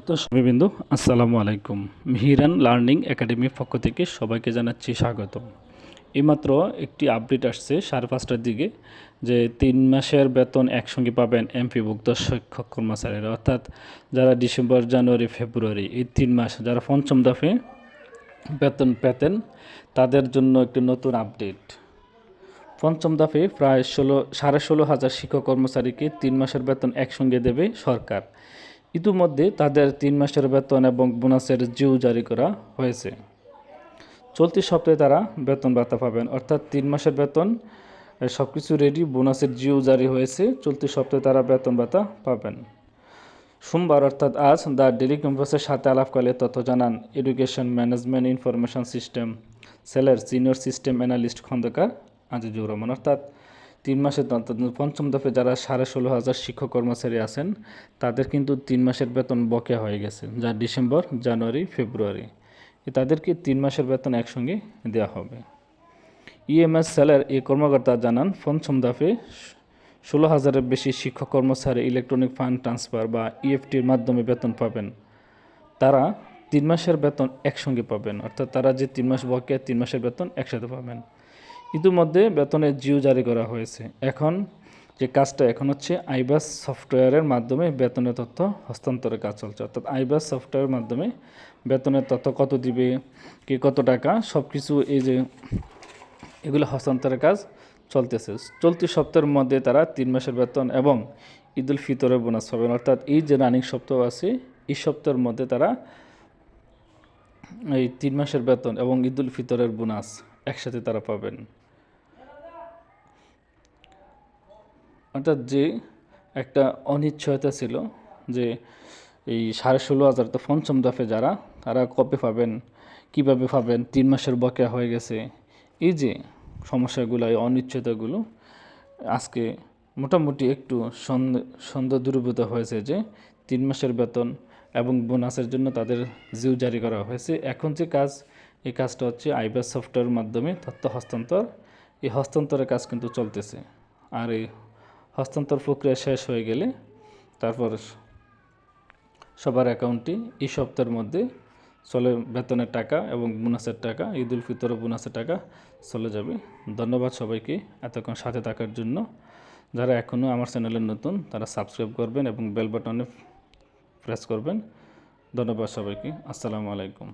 সম্মানিত সমিবিন্দু আসসালামু আলাইকুম। মিহিরান লার্নিং একাডেমির পক্ষ থেকে সবাইকে জানাচ্ছি স্বাগত এইমাত্র একটি আপডেট আসছে সাড়ে পাঁচটার দিকে, যে তিন মাসের বেতন একসঙ্গে পাবেন এমপিভুক্ত শিক্ষক কর্মচারীরা। অর্থাৎ যারা ডিসেম্বর, জানুয়ারি, ফেব্রুয়ারি এই তিন মাস, যারা পঞ্চম দফে বেতন পেতেন, তাদের জন্য একটি নতুন আপডেট। পঞ্চম দফে প্রায় ষোলো, সাড়ে ষোলো হাজার শিক্ষক কর্মচারীকে তিন মাসের বেতন একসঙ্গে দেবে সরকার। ইতিমধ্যে তাদের তিন মাসের বেতন এবং বোনাসের জিও জারি করা হয়েছে। চলতি সপ্তাহে তারা বেতন ভাতা পাবেন। অর্থাৎ তিন মাসের বেতন সব কিছু রেডি বোনাসের জিও জারি হয়েছে। চলতি সপ্তাহে তারা বেতন ভাতা পাবেন। সোমবার, অর্থাৎ আজ, দ্য ডেলি ক্যাম্পাসের সাথে আলাপকালে তথ্য জানান এডুকেশন ম্যানেজমেন্ট ইনফরমেশন সিস্টেম সেলের senior system analyst Khandakar Azizur Rahman. অর্থাৎ তিন মাসের পঞ্চম দফে যারা সাড়ে ষোলো হাজার শিক্ষক কর্মচারী আছেন, তাদের কিন্তু তিন মাসের বেতন বকেয়া হয়ে গেছে, যা ডিসেম্বর, জানুয়ারি, ফেব্রুয়ারি। তাদেরকে তিন মাসের বেতন একসঙ্গে দেওয়া হবে। ইএমএস সেলের এই কর্মকর্তা জানান, পঞ্চম দফে ষোলো হাজারের বেশি শিক্ষক কর্মচারী ইলেকট্রনিক ফান্ড ট্রান্সফার বা ইএফটির মাধ্যমে বেতন পাবেন। তারা তিন মাসের বেতন একসঙ্গে পাবেন, অর্থাৎ তারা যে তিন মাস বকেয়া, তিন মাসের বেতন একসাথে পাবেন। ইতিমধ্যে বেতনের জিও জারি করা হয়েছে। এখন যে কাজটা এখন হচ্ছে আইবাস সফটওয়্যারের মাধ্যমে বেতনের তথ্য হস্তান্তরের কাজ চলছে। অর্থাৎ আইবাস সফটওয়্যারের মাধ্যমে বেতনের তথ্য কত দিবে, কে কত টাকা সব কিছু এই যে এগুলো হস্তান্তরের কাজ চলতেছে। চলতি সপ্তাহের মধ্যে তারা তিন মাসের বেতন এবং ঈদুল ফিতরের বোনাস পাবেন। অর্থাৎ এই যে রানিং সপ্তাহ আছে, এই সপ্তাহের মধ্যে তারা এই তিন মাসের বেতন এবং ঈদুল ফিতরের বোনাস একসাথে তারা পাবেন। অর্থাৎ যে একটা অনিশ্চয়তা ছিল যে এই সাড়ে ষোলো হাজার তো পঞ্চম দফে যারা, তারা কবে পাবেন, কীভাবে পাবেন, তিন মাসের বকেয়া হয়ে গেছে, এই যে সমস্যাগুলো, এই অনিশ্চয়তাগুলো আজকে মোটামুটি একটু সন্দেহ দূরীভূত হয়েছে যে তিন মাসের বেতন এবং বোনাসের জন্য তাদের জিও জারি করা হয়েছে। এখন যে কাজ, এই কাজটা হচ্ছে আইবাস সফটওয়্যারের মাধ্যমে তথ্য হস্তান্তর। এই হস্তান্তরের কাজ কিন্তু চলতেছে। আর এই হস্তান্তর প্রক্রিয়া শেষ হয়ে গেলে তারপর সবার অ্যাকাউন্টে এই সপ্তাহের মধ্যে চলে বেতনের টাকা এবং বোনাসের টাকা ঈদ উল ফিতর বোনাসের টাকা চলে যাবে। ধন্যবাদ সবাইকে এতক্ষণ সাথে থাকার জন্য। যারা এখনও আমার চ্যানেলে নতুন, তারা সাবস্ক্রাইব করবেন এবং বেল বাটনে প্রেস করবেন। ধন্যবাদ সবাইকে। আসসালামু আলাইকুম।